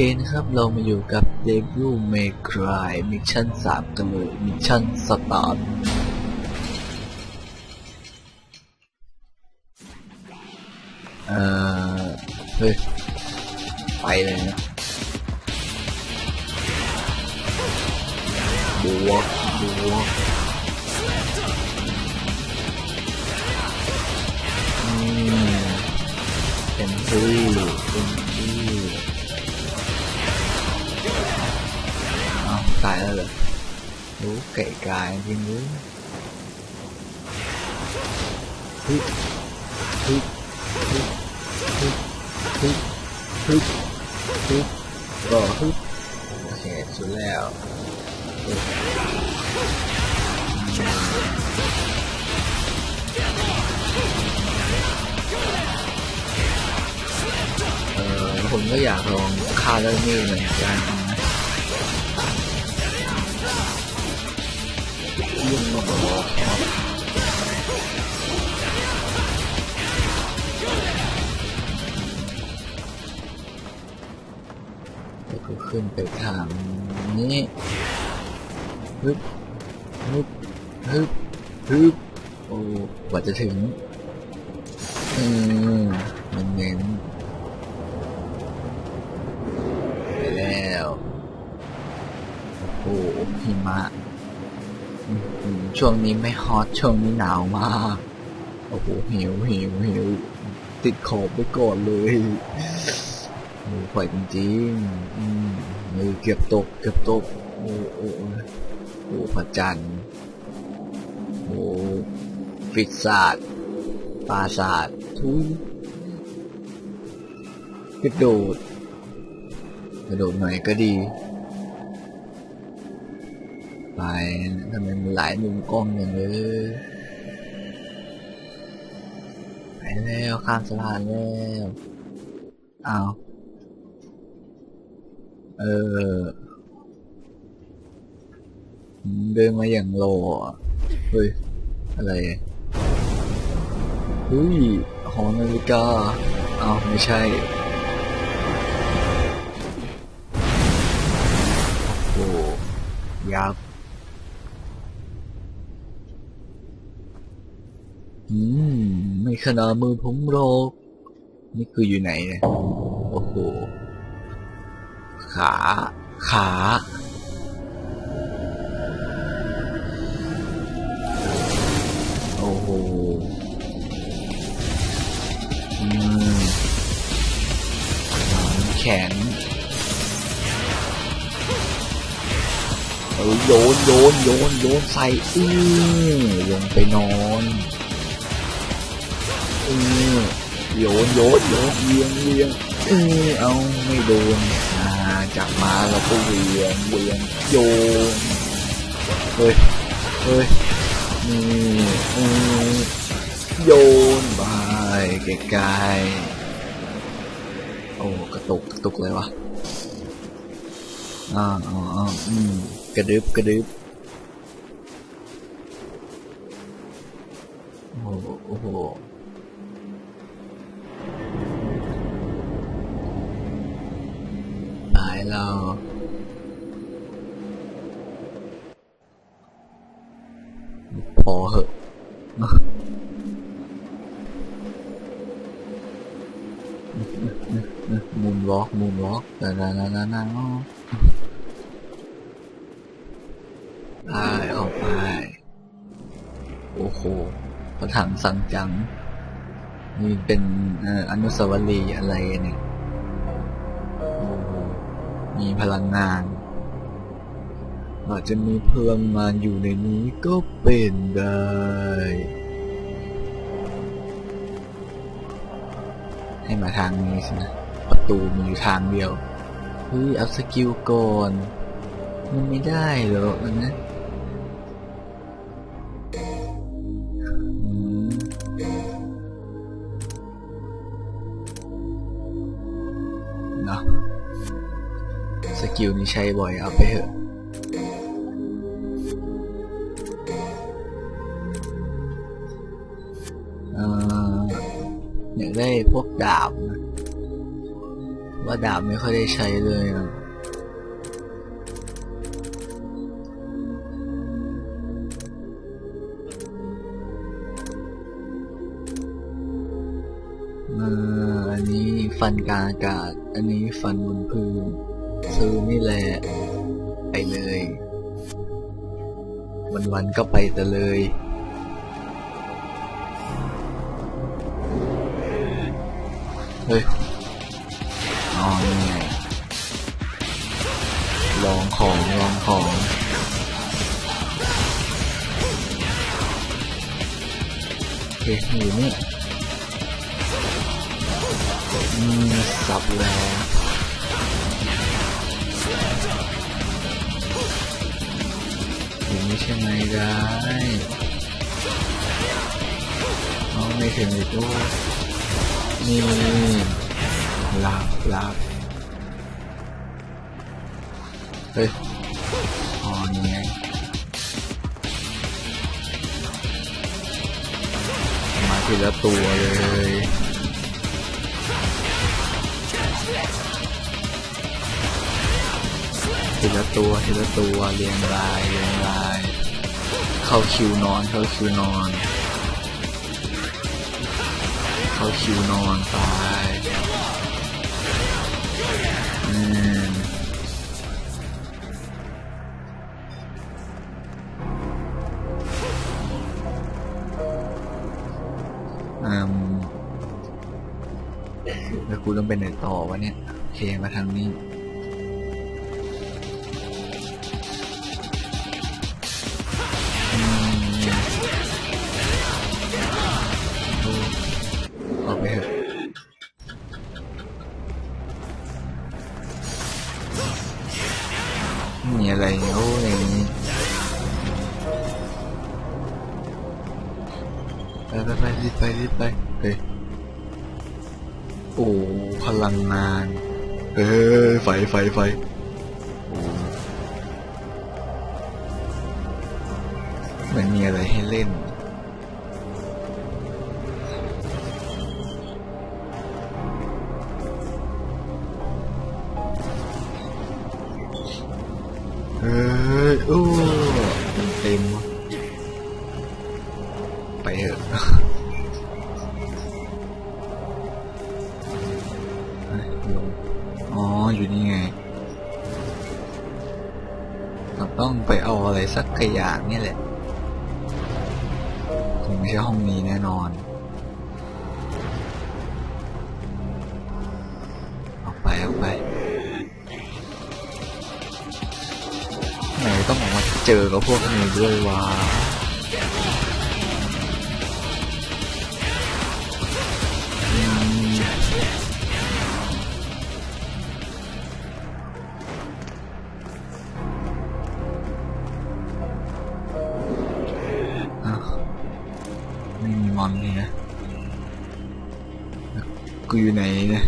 คนะครับ เรามาอยู่กับ Devil May Cry มิชชั่น3กันเลยมิชชั่นสตาร์ทเอ่อ เฮ้ย ไปเลยนะบวกบวกอืมเต็มที่เต็มายแล้วเหรอรู้ไก่กายจริงรู้ฮึบฮึบฮึบฮึบฮึบฮึบฮึบก็ฮึบโอเคสุดแล้วเออผมก็อยากลองฆ่าเรื่องนี้เหมือนกัน ยุ่งมากแล้วก็ขึ้นไปทางนี้ฮึบฮึบฮึบฮึบโอ้กว่าจะถึงอืมมันเน้นไปแล้ว โอ้โหหิมะ ช่วงนี้ไม่ฮอตช่วงนี้หนาวมาก โอ้โหหิวหิวหิวติดขอบไปก่อนเลยโอ้ไหวจริงๆอืมมือเกือบตกเกือบตกโอ้โอ้โอ้พระจันทร์โอ้ฟิศาสตร์ปราศาสตร์ทุยกระโดดกระโดดหน่อยก็ดี ไปทำไมมันหลายมุมกล้องอย่างเลยไปแล้วข้ามสะพานแล้วอ้าวเออ เดินมาอย่างโลอะเฮ้ย อะไรเฮ้ยหอนาฬิกาอ้าวไม่ใช่โอ้ยับ อืม ไม่ขนาดมือผมหรก นี่คืออยู่ไหนเนี่ย โอ้โห ขา ขา โอ้โหอืมแขนเออโยนโยนโยนโยนใส่อื้อลงไปนอน โยนโยนโยนเวียงเวียงเออเอาไม่โดนอ่าจับมาแล้วก็เวียงเวียงโยนเฮ้ยเฮ้ยนี่อือโยนไปไกลๆโอ้กระตุกกระตุกเลยวะอ่าอ่าอ่าอืมกระดึบกระดึบโอ้โหายแล้วพอเหอะมุมล็อกมุมล็อกนะนะนะนะนะไปออกไป โอ้โหพระถังสังจัง นี่เป็นอนุสาวรีย์อะไรเนี่ย มีพลังงาน อาจจะมีพลังงานอยู่ในนี้ก็เป็นได้ ให้มาทางนี้สินะ ประตูมีอยู่ทางเดียว เฮ้ย เอาสกิลก่อน มันไม่ได้หรอกนะ กิลนี้ใช้บ่อยเอาไปเถอะเอ่ออยากได้พวกดาบนะว่าดาบไม่ค่อยได้ใช้เลยอะเอออันนี้ฟันกลางอากาศ อันนี้ฟันบนพื้น ซื้อนี่แหละ ไปเลย วันๆก็ไปแต่เลยเฮ้ยอ๋อนี่ไงลองของ ลองของโอเคอยู่นี่อืมสับแล้ว นี้ใช่ไหมได้เอาไม่ถึงอีกด้วยนี่ลาบลาบเฮ้ยอ๋อนี่ไงมาทีละตัวเลย ทีละตัวทีละตัวเรียงรายเรียงราย เข้าคิวนอนเข้าคิวนอน เข้าคิวนอนไปอืมอืมแล้วกูต้องไปไหนต่อวะเนี่ย โอเคมาทางนี้ เฮ้ยไฟไฟไฟเหมือนมีอะไรให้เล่น เฮ้ยโอ้เต็มไปเถอะ ต้องไปเอาอะไรสักอย่างนี่แหละคงไม่ใช่ห้องนี้แน่นอน ออกไปออกไปไหนต้องออกมาเจอกับพวกนี้ด้วยวะ มอนนี่นะ กูอยู่ไหนนะ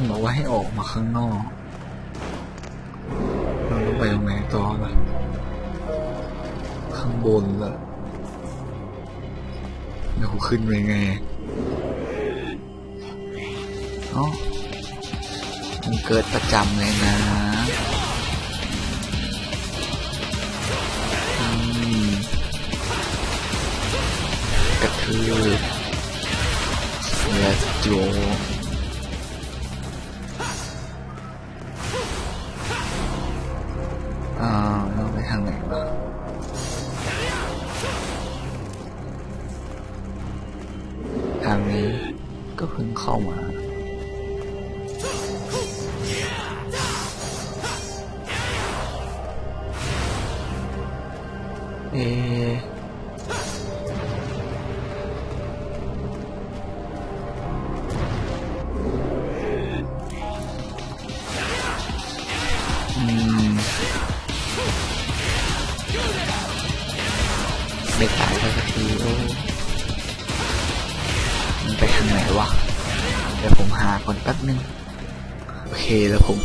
มันบอกว่าให้ออกมาข้างนอกเราต้องไปตรงไหนต่อล่ะข้างบนล่ะแล้วกูขึ้นไปไงเอ้ามันเกิดประจำเลยนะกระทืบ Let's go ก็เพิ่งเข้ามาเอ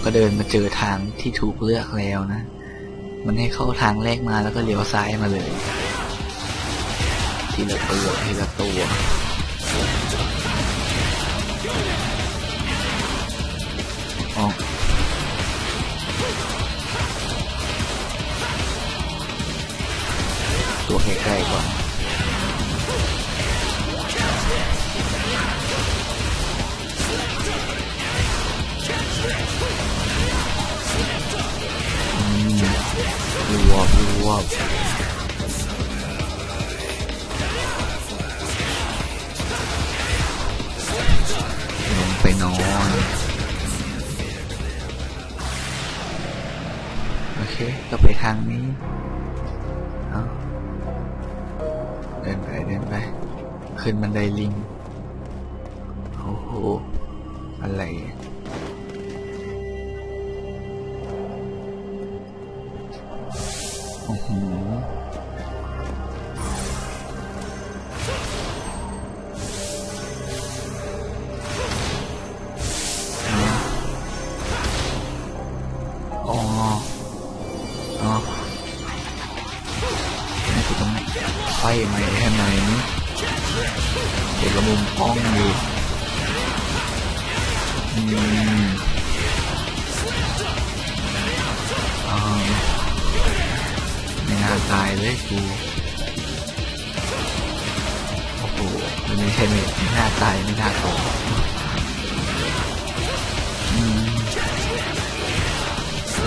ก็เดินมาเจอทางที่ถูกเลือกแล้วนะ มันให้เข้าทางแรกมาแล้วก็เลี้ยวซ้ายมาเลย ทีละตัวทีละตัวอ๋อตั ขึ้นบันไดลิง โอ้โห อะไร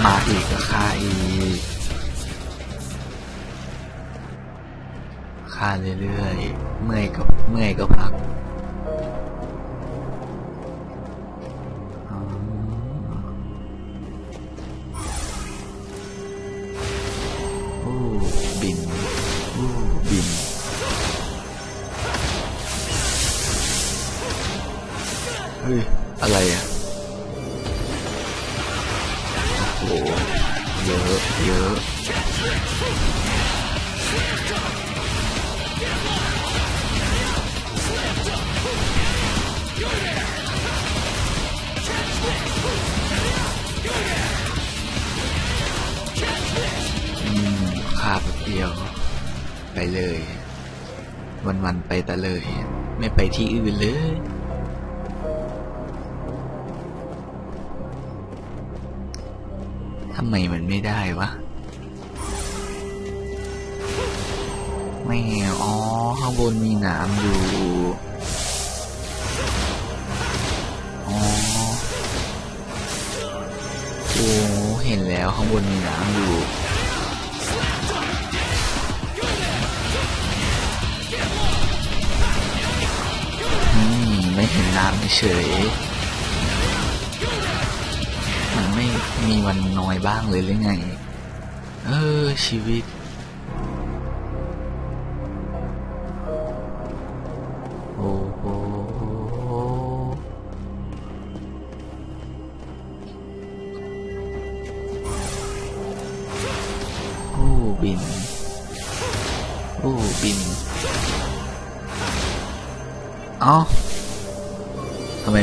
มาอีกก็ฆ่าอีกฆ่าเรื่อยๆ เมื่อยก็เมื่อยก็พัก ยวไปเลย วันๆไปแต่เลย ไม่ไปที่อื่นเลยทำไมมันไม่ได้วะไม่อ๋อ ข้างบนมีหนามอยู่อ๋อโอ้เห็นแล้วข้างบนมีน้ำอยู่ เห็นน้ำเฉย มันไม่มีวันน้อยบ้างเลยหรือไง เออชีวิต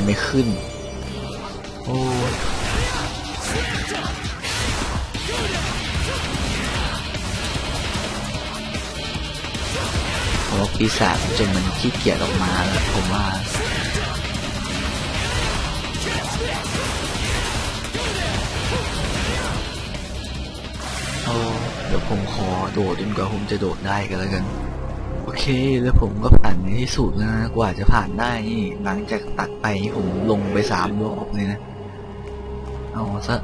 ไมไม่ขึ้น โอ้ผมว่าปีศาจจนมันขี้เกียจออกมาแล้วผมว่าโอ้เดี๋ยวผมขอโดดจนกว่าผมจะโดดได้กันแล้วกัน โอเค แล้วผมก็ผ่านในที่สุดแล้วนะกว่าจะผ่านได้นี่หลังจากตัดไปผมลงไปสามรอบเลยนะ เอาซะ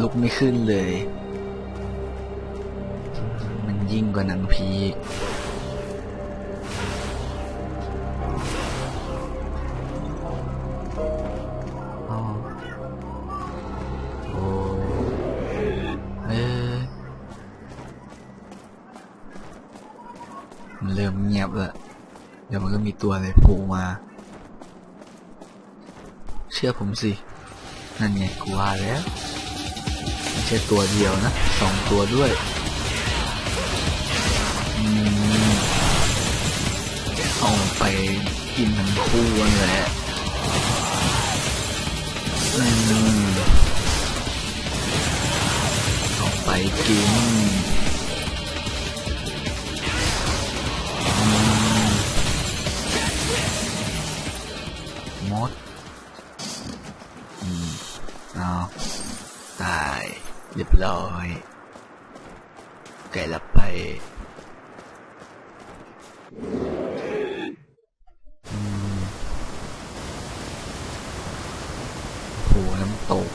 ลุกไม่ขึ้นเลย มันยิ่งกว่าหนังพี ก็มีตัวอะไรโผล่มา เชื่อผมสิ นั่นไงกูว่าแล้วไม่ใช่ตัวเดียวนะสองตัวด้วยอืมเอาไปกินทั้งคู่นั่นแหละอืมเอาไปกิน อยไก่ละไปอืมโหน้ำตก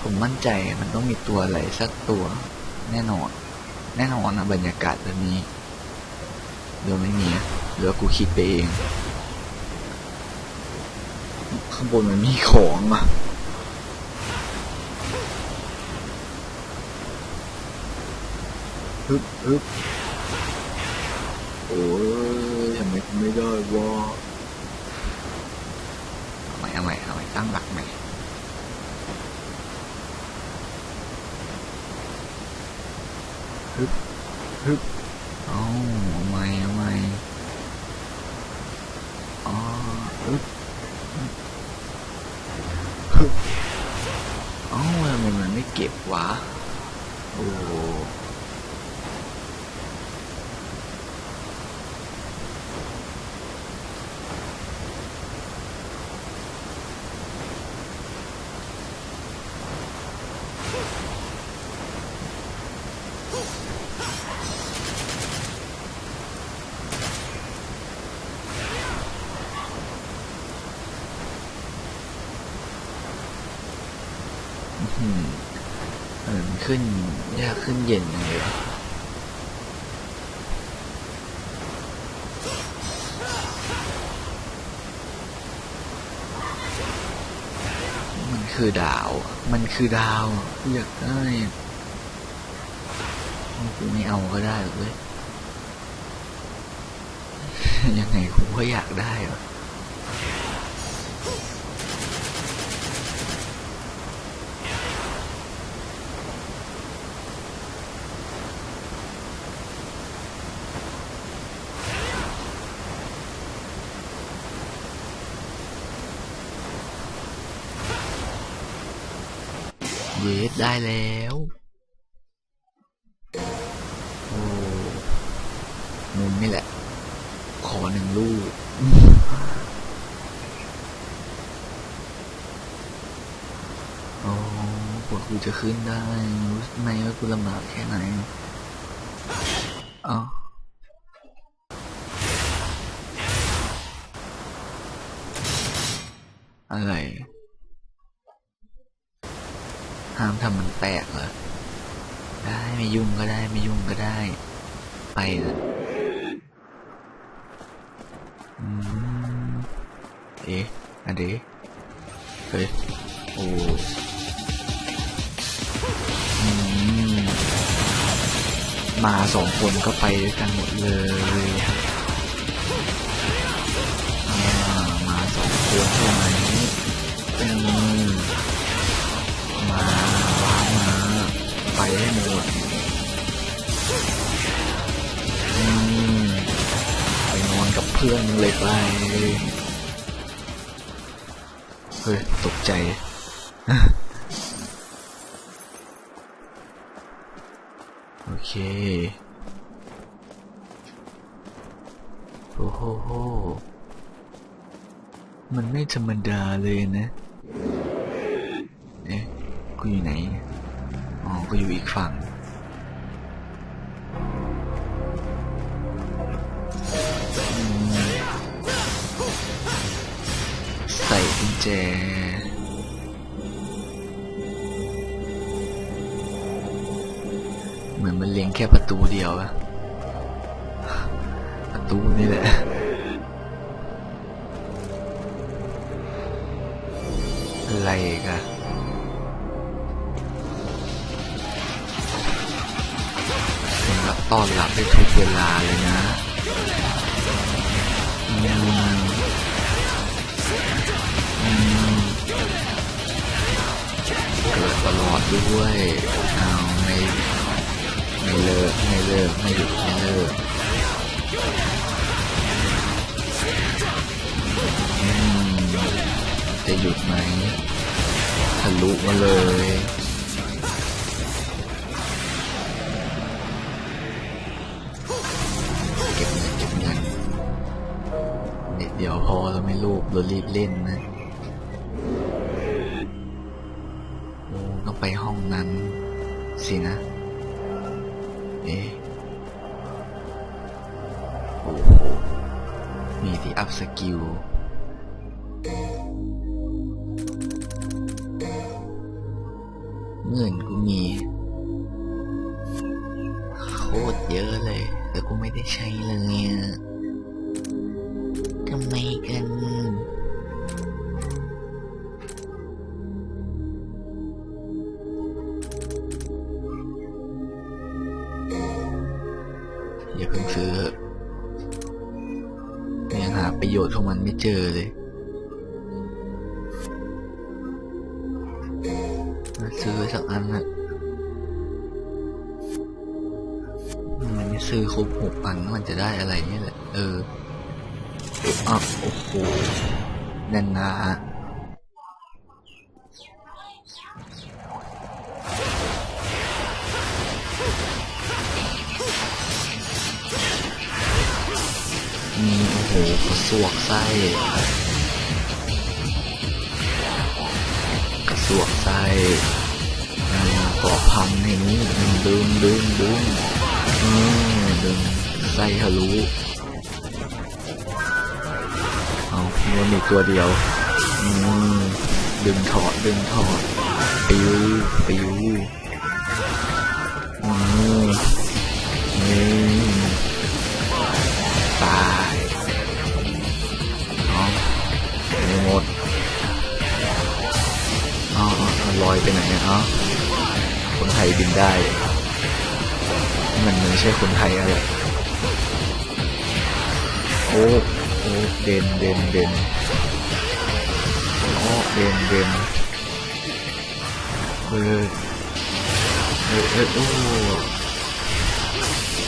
ผมมั่นใจมันต้องมีตัวอะไรสักตัว แน่นอน แน่นอนนะบรรยากาศแบบนี้เดี๋ยวไม่มีเดี๋ยวกูคิดไปเองข้างบนมันมีของอะ ฮึบฮึบโอ้ยทำไมทำไม่ได้วะเอาใหม่เอาใหม่เอาใหม่ตั้งหลักใหม่ฮึบฮึบเอาเอาใหม่เอาใหม่อ๋อฮึบฮึบเอ้าทำไมมันไม่เก็บวะโอ้อืมเอนขึ้นยากขึ้นเย็นเลยมันคือดาว มันคือดาว อยากได้กูไม่เอาก็ได้หรอกเว้ยยังไงกูก็อยากได้วะ ได้แล้วโอ้มุมนี่แหละ ขอหนึ่งลูกโอ้กว่ากูจะขึ้นได้รู้ไหมว่ากูลำบากแค่ไหนเอ้าอะไร ห้ามทำมันแตกเหรอ ได้ไม่ยุ่งก็ได้ไม่ยุ่งก็ได้ ไปละอืมเอ๊ะอันเดเฮ้ยโอ้มาสองคนก็ไปด้วยกันหมดเลยอ่ามาสองคนใช่ไหมอืมมาว้าวมา ให้หมดไปนอนกับเพื่อนเลยไป เฮ้ย ตกใจโอเค โอ้โหโห มันไม่ธรรมดาเลยนะ เอ๊ะ กูอยู่ไหนเนี่ย กูอยู่อีกฝั่ง ใส่กุญแจเหมือนมันเลี้ยงแค่ประตูเดียวอะประตูนี่แหละอะไรอีกัน ตอนรับได้ทุกเวลาเลยนะเกิดตลอดด้วยเอาไม่ไม่เลิกไม่เลิกไม่หยุดไม่เลิกจะหยุดไหมทะลุมาเลย พอเราไม่รูปเรารีบเล่นนะต้องไปห้องนั้น สินะ เอ๊ะโอ้โหมีที่อัพสกิลเงินกูมีโคตรเยอะเลย แต่กูไม่ได้ใช้เลย ซื้อครบหกอันมันจะได้อะไรนี่แหละ เอออะโอ้โหแน่นนามีโอ้โหกระสวกไส้กระสวกไส้อ่าก่อพังให้นี้ดึงดึงดึงอืมดึง ไส้ทะลุเอานวลอีกตัวเดียวดึงถอดดึงถอดปิวปิวอืมนี่ตายเอาไม่หมดอ๋ออ๋ออ๋อลอยไปไหนเนี่ยอ๋อคนไทยบินได้มันไม่ใช่คนไทยอะไร โอ้โอ้เด่นเด่นเด่นโอ๋อเด่นเด่นเออเออเออโอ้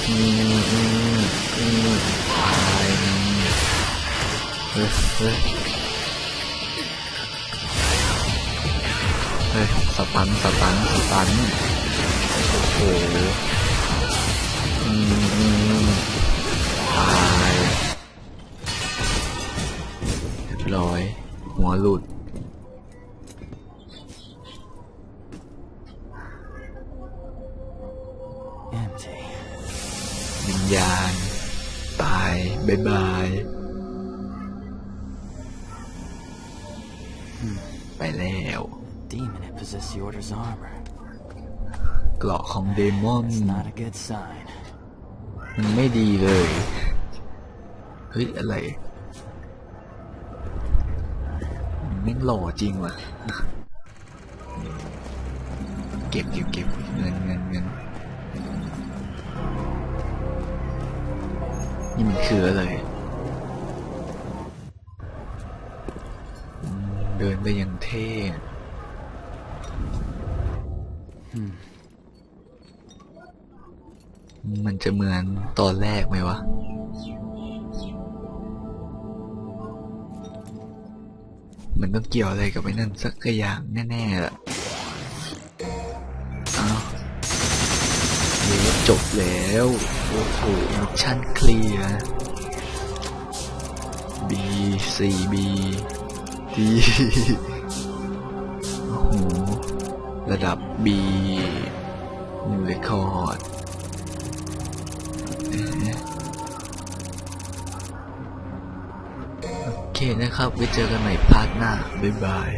อืมอืมอืมตายเฮ้ยเฮ้ยเฮ้ยสตันสตันสตันโอ้โหอืม รียบร้อย หัวหลุด Empty. วิญญาณ ตายบายบาย ไปแล้ว Demon had possessed the Order's armor. เกราะของเดมอน That's not a good sign. มันไม่ดีเลย เฮ้ย อะไรแม่งหล่อจริงว่ะ เก็บเก็บเก็บเงินเงินเงินนี่มันคืออะไรอืมเดินไปอยังเท่มันจะเหมือนตอนแรกไหมวะ มันต้องเกี่ยวอะไรกับไอ้นั่นสักอย่างแน่ๆแหละอ้าเดี๋ยวจบแล้ว โอ้โหมิชชั่นเคลียร์ B C B D โอ้โห ระดับ B นิวเรคคอร์ด เคนะครับไว้เจอกันใหม่พาร์ทหน้า บ๊ายบาย